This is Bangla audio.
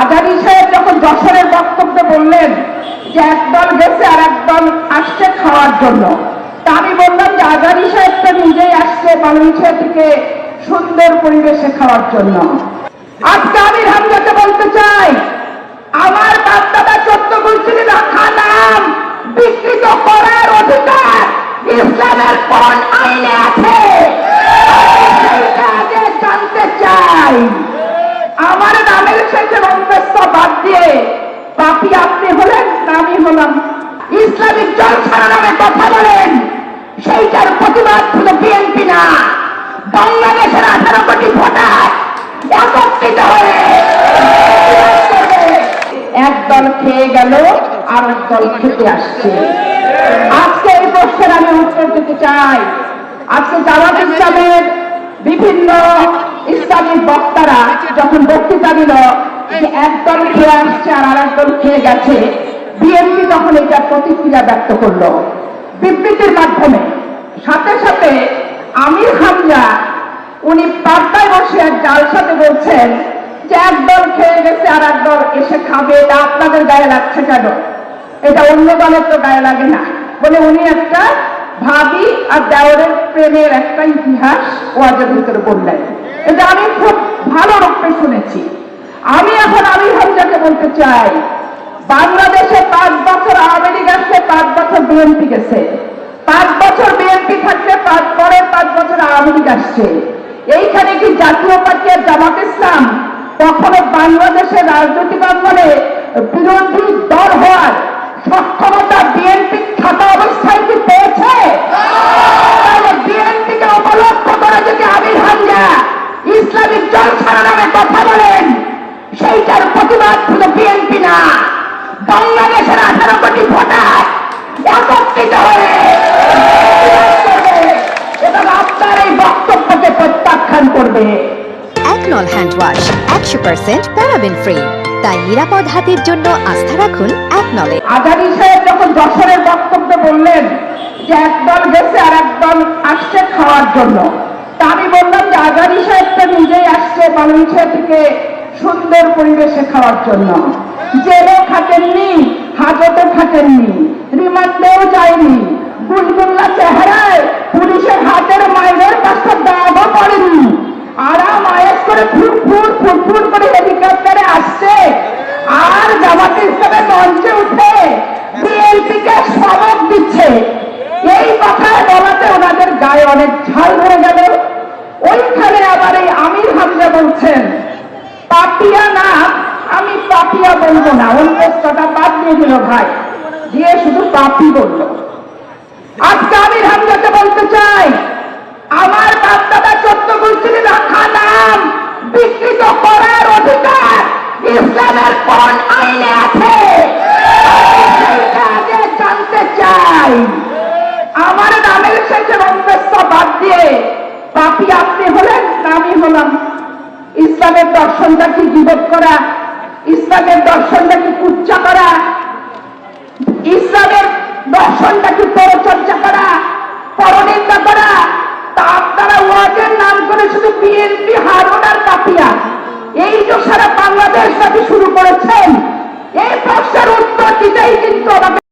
আজারি সাহেব যখন যশোরের বক্তব্যে বললেন যে একদল গেছে আর একদল আসছে খাওয়ার জন্য, তা আমি বললাম যে আজারি সাহেব তো নিজেই আসছে বালুইছা থেকে সুন্দর পরিবেশে খাওয়ার জন্য। আজকে আমি হামজাকে বলতে চাই, আমার বাচ্চাটা চোদ্দ বলছিলেন রাখা দিয়ে পাপি আপনি হলেন, আমি হলাম। ইসলামিক জলসারা নামে কথা বলেন। সেইটার প্রতিবাদ শুধু বিএনপি না, বাংলাদেশের আঠারো কোটি ভোটার একত্রিত হয়ে এক দল খেয়ে গেল আর দল খেতে আসছে। আজকে এই প্রশ্নের আমি উত্তর দিতে চাই। আজকে জামাত ইসলামের বিভিন্ন ইসলামিক বক্তারা যখন বক্তৃতা দিল যে একদল খেয়ে আসছে আর আর একদল খেয়ে গেছে, বিএনপি তখন এটার প্রতিক্রিয়া ব্যক্ত করল, বিবৃতির মাধ্যমে, সাথে সাথে আমির হামজা, উনি পার্টায় বসে এক জাল সাথে বলছেন যে একদল খেয়ে গেছে আর একদল এসে খাবে, এটা আপনাদের গায়ে লাগছে কেন? এটা অন্য দলের তো গায়ে লাগে না। বলে উনি একটা ভাবি আর দেওয়ারের প্রেমের একটা ইতিহাস ওয়াজের ভিতরে বললেন। এটা আমি খুব ভালো রূপে শুনেছি। আমি এখন আমির হামজাকে বলতে চাই, বাংলাদেশে পাঁচ বছর আওয়ামী লীগ আসছে, পাঁচ বছর বিএনপি গেছে। পাঁচ বছর বিএনপি থাকছে পাঁচ পরে পাঁচ বছর আওয়ামী লীগ আসছে। এইখানে কি জাতীয় পার্টি আর জামাত ইসলাম কখনো বাংলাদেশের রাজনৈতিক অঙ্গনে বিরোধী দল হওয়ার সক্ষমতা করবে একনল হ্যান্ড ওয়াশ একশো পার্সেন্ট প্যারাবেন ফ্রি তাই নিরাপদ হাতের জন্য আস্থা রাখুন একনলে আজারি সাহেব যখন যশোরের বক্তব্যে বললেন যে একদল গেছে আর একদল আসছে খাওয়ার জন্য, তা আমি বললাম যে আজারি সাহেব নিজেই আসছে বালুইছা থেকে সুন্দর পরিবেশে খাওয়ার জন্য। জেলেও থাকেননি হাজতে থাকেননি রিমান্ডেও যায়নি বুলবুল্লা চেহারায় গায়ে অনেক ঝাল ধরে গেল। ওইখানে আবার এই আমির হামজা বলছেন, পাপিয়া না, আমি পাপিয়া বলব না। অন্য কথা বাদ দিয়ে দিল, ভাই দিয়ে শুধু পাপি বলল আজকে আমি হামজাকে বলতে চাই, আমার বাচ্চাটা চোদ্দ গুলছিলি রাখা নাম বিকৃত করার অধিকার ইসলামের কোন আইনে আছে। জানতে চাই। দিয়ে পাপি আপনি হলেন না আমি হলাম। ইসলামের দর্শনটা কি জীবত করা? ইসলামের দর্শনটা কি কুচ্চা করা? ইসলামের দর্শনটাকে পরচর্চা করা? পরনিন্দা করা? তা আপনারা ওয়াজের নাম করে শুধু বিএনপি, হারুন আর কাপিয়া। এই যে সারা বাংলাদেশ নাকি শুরু করেছেন। এই প্রশ্নের উত্তর দিতেই কিন্তু আমাকে